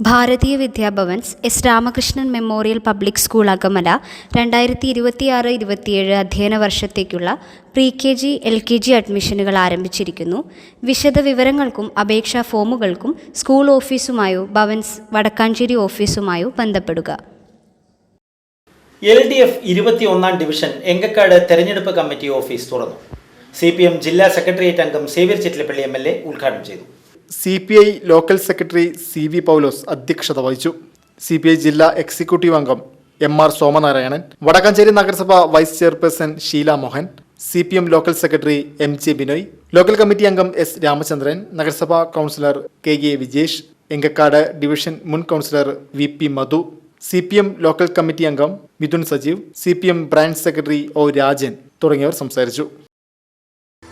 Bharatiya Vidyabhavans S Ramakrishnan memorial public school Akamala രണ്ടായിരത്തി ഇരുപത്തിയാറ് ഇരുപത്തിയേഴ് അധ്യയന വർഷത്തേക്കുള്ള pre K G L K G അഡ്മിഷനുകൾ ആരംഭിച്ചിരിക്കുന്നു. വിശദ വിവരങ്ങൾക്കും അപേക്ഷാ ഫോമുകൾക്കും സ്കൂൾ ഓഫീസുമായോ ഭവൻസ് വടക്കാഞ്ചേരി ഓഫീസുമായോ ബന്ധപ്പെടുക. L D F division Engakkad തെരഞ്ഞെടുപ്പ് കമ്മിറ്റി ഓഫീസ് തുറന്നു. സി പി എം ജില്ലാ സെക്രട്ടേറിയറ്റ് അംഗം Xavier Chittilappilly M L A ഉദ്ഘാടനം ചെയ്തു. C P I local secretary C V Paulose അധ്യക്ഷത വഹിച്ചു. സി പി ഐ ജില്ലാ എക്സിക്യൂട്ടീവ് അംഗം എം ആർ സോമനാരായണൻ വടക്കാഞ്ചേരി നഗരസഭ vice chairperson Sheela Mohan C P M local secretary M J Binoy local committee അംഗം S Ramachandran നഗരസഭാ councillor K A Vijesh Engakkad division മുൻ councillor V P Madhu C P M local committee അംഗം Mithun Sajeev C P M branch secretary O Rajan തുടങ്ങിയവർ സംസാരിച്ചു.